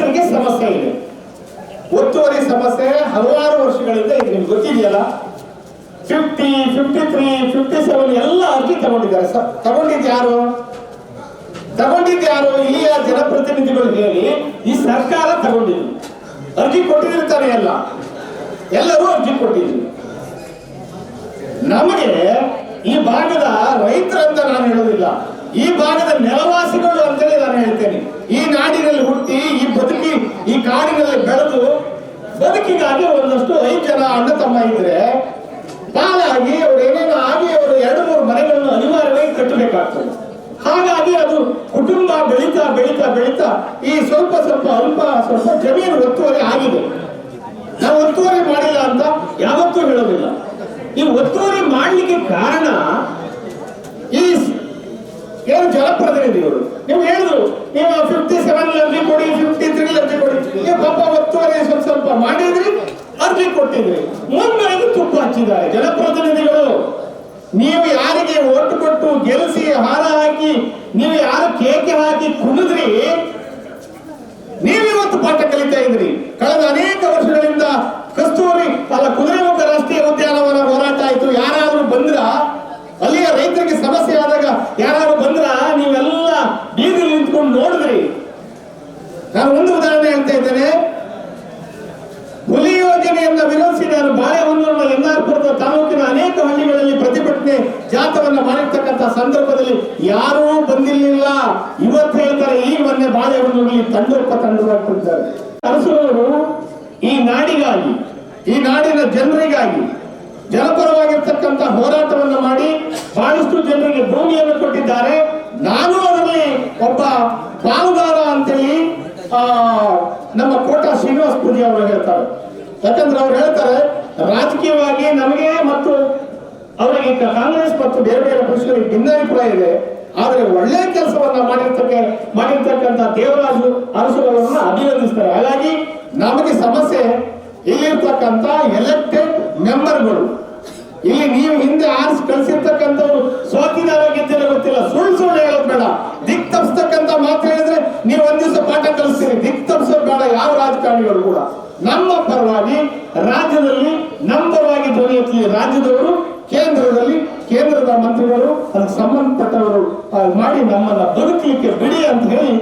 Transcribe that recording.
ರೈತರಿಗೆ ಸಮಸ್ಯೆ ಇದೆ. ಒತ್ತುವರಿ ಸಮಸ್ಯೆ ಹಲವಾರು ವರ್ಷಗಳಿಂದ ಇದು. ನಿಮ್ಗೆ ಗೊತ್ತಿದೆಯಲ್ಲ? Fifty fifty three fifty seven ಎಲ್ಲ ಅರ್ಜಿ ತಗೊಂಡಿದ್ದಾರೆ ತಗೊಂಡಿದ್ದು ಯಾರು? ತಗೊಂಡಿದ್ದು ಯಾರು? ಇಲ್ಲಿಯ ಜನಪ್ರತಿನಿಧಿಗಳು ಹೇಳಿ ಈ ಸರ್ಕಾರ ತಗೊಂಡಿದ್ರು ಅರ್ಜಿ ಕೊಟ್ಟಿರ್ತಾರೆ ಎಲ್ಲ? ಎಲ್ಲರೂ ಅರ್ಜಿ ಕೊಟ್ಟಿದ್ರು ನಮಗೆ ಈ ಭಾಗದ ರೈತರಂತ ನಾನು ಹೇಳೋದಿಲ್ಲ ಈ ಭಾಗದ ಅಂತೇಳಿ ನಾನು ಹೇಳ್ತೇನೆ. ಈ ನಾಡಿನಲ್ಲಿ ಹುಟ್ಟಿ, ಈ ಬದುಕಿ, ಈ ಕಾಡಿನಲ್ಲಿ ಬೆಳೆದು ಬದುಕಿಗಾಗಿ ಒಂದಷ್ಟು ಐದು ಜನ ಅಣ್ಣ ತಮ್ಮ ಇದ್ರೆ ಪಾಲಾಗಿ ಅವ್ರು ಏನೇನೋ ಆಗಿ ಅವರು ಎರಡು ಮೂರು ಮನೆಗಳನ್ನು ಅನಿವಾರ್ಯವಾಗಿ ಕಟ್ಟಬೇಕಾಗ್ತದೆ. ಹಾಗಾಗಿ ಅದು ಕುಟುಂಬ ಬೆಳೀತಾ ಬೆಳೀತಾ ಬೆಳೀತಾ ಈ ಸ್ವಲ್ಪ ಸ್ವಲ್ಪ ಅಲ್ಪ ಸ್ವಲ್ಪ ಜಮೀನು ಒತ್ತುವರಿ ಆಗಿದೆ. ನಾವು ಒತ್ತುವರಿ ಮಾಡಿಲ್ಲ ಅಂತ ಯಾವತ್ತೂ ಹೇಳೋದಿಲ್ಲ. ಈ ಒತ್ತುವರಿ ಮಾಡಲಿಕ್ಕೆ ಕಾರಣ ಈ ಏನು ಜನಪ್ರತಿನಿಧಿಗಳು ನೀವು ಹೇಳಿದ್ರು ನೀವು ಫಿಫ್ಟಿ ಸೆವೆನ್ ಅರ್ಜಿ ಕೊಡಿ ಫಿಫ್ಟಿ ತ್ರೀ ಅರ್ಜಿ ಕೊಡಿ. ನೀವು ಪಾಪ ಒತ್ತುವರಿ ಸ್ವಲ್ಪ ಸ್ವಲ್ಪ ಮಾಡಿದ್ರಿ, ಅರ್ಜಿ ಕೊಟ್ಟಿದ್ರಿ. ಮುಂದೆ ತುಪ್ಪ ಹಚ್ಚಿದ್ದಾರೆ. ಜನಪ್ರತಿನಿಧಿಗಳು, ನೀವು ಯಾರಿಗೆ ಓಟ್ ಕೊಟ್ಟು ಗೆಲ್ಲಿಸಿ ಹಾರ ಹಾಕಿ, ನೀವು ಯಾರು ಕೇಕೆ ಹಾಕಿ ಕುಣಿದ್ರಿ, ನೀವಿವತ್ತು ಪಾಠ ಕಲಿತಾ ಇದ್ರಿ. ಯಾರೂ ಬಂದಿರಲಿಲ್ಲ. ಇವತ್ತು ಹೇಳ್ತಾರೆ, ಈ ಮೊನ್ನೆ ಬಾಳೆಹೊನ್ನೂರಲ್ಲಿ ತಂಡೋಪ ತಂಡರಾಗ್ತಿದ್ದಾರೆ ಅರಸರವರು ಈ ನಾಡಿಗಾಗಿ, ಈ ನಾಡಿನ ಜನರಿಗಾಗಿ ಜನಪರವಾಗಿರ್ತಕ್ಕಂಥ ಹೋರಾಟವನ್ನು ಮಾಡಿ ಬಹಳಷ್ಟು ಜನರಿಗೆ ಭೂಮಿಯನ್ನು ಕೊಟ್ಟಿದ್ದಾರೆ. ನಾನು ಅದರಲ್ಲಿ ಒಬ್ಬ ಪಾಲುದಾರ ಅಂತೇಳಿ ನಮ್ಮ ಕೋಟ ಶ್ರೀನಿವಾಸ ಪೂಜೆ ಅವರು ಹೇಳ್ತಾರೆ. ಯಾಕಂದ್ರೆ ಅವ್ರು ಹೇಳ್ತಾರೆ, ರಾಜಕೀಯವಾಗಿ ನಮಗೆ ಮತ್ತು ಅವರಿಗೆ ಈಗ ಕಾಂಗ್ರೆಸ್ ಮತ್ತು ಬೇರೆ ಬೇರೆ ಪಕ್ಷಗಳಿಗೆ ಭಿನ್ನಾಭಿಪ್ರಾಯ ಇದೆ. ಆದರೆ ಒಳ್ಳೆ ಕೆಲಸವನ್ನ ಮಾಡಿರ್ತಕ್ಕ, ಮಾಡಿರ್ತಕ್ಕಂಥ ದೇವರಾಜು ಅರಸುಗಳನ್ನ ಅಭಿನಂದಿಸ್ತಾರೆ. ಹಾಗಾಗಿ ನಮಗೆ ಸಮಸ್ಯೆ ಇಲ್ಲಿರ್ತಕ್ಕಂಥ ಎಲೆಕ್ಟೆಡ್ ಮೆಂಬರ್ಗಳು ಇಲ್ಲಿ ನೀವು ಹಿಂದೆ ಆರ್ಸ್ ಕಳಿಸಿರ್ತಕ್ಕಂಥವ್ರು ಸೋತಿದಾರ ಗೆದ್ದಿಲ್ಲ ಗೊತ್ತಿಲ್ಲ. ಸುಳ್ಳು ಸುಳ್ಳು ಹೇಳೋದು ಬೇಡ. ದಿಕ್ ತಪ್ಪಿಸ್ತಕ್ಕಂಥ ಮಾತು ಹೇಳಿದ್ರೆ ನೀವು ಒಂದ್ ದಿವಸ ಪಾಠ ಕಲಿಸ್ತೀರಿ. ದಿಕ್ ತಪ್ಪಿಸೋದು ಬೇಡ ಯಾವ ರಾಜಕಾರಣಿಗಳು ಕೂಡ. ನಮ್ಮ ಪರವಾಗಿ ರಾಜ್ಯದಲ್ಲಿ ನಮ್ಮ ಪರವಾಗಿ ಧ್ವನಿ ರಾಜ್ಯದವರು ಕೇಂದ್ರದಲ್ಲಿ ಕೇಂದ್ರದ ಮಂತ್ರಿಗಳು ಅದಕ್ಕೆ ಸಂಬಂಧಪಟ್ಟವರು ಮಾಡಿ ನಮ್ಮನ್ನ ಬದುಕಲಿಕ್ಕೆ ಬಿಡಿ ಅಂತ ಹೇಳಿ.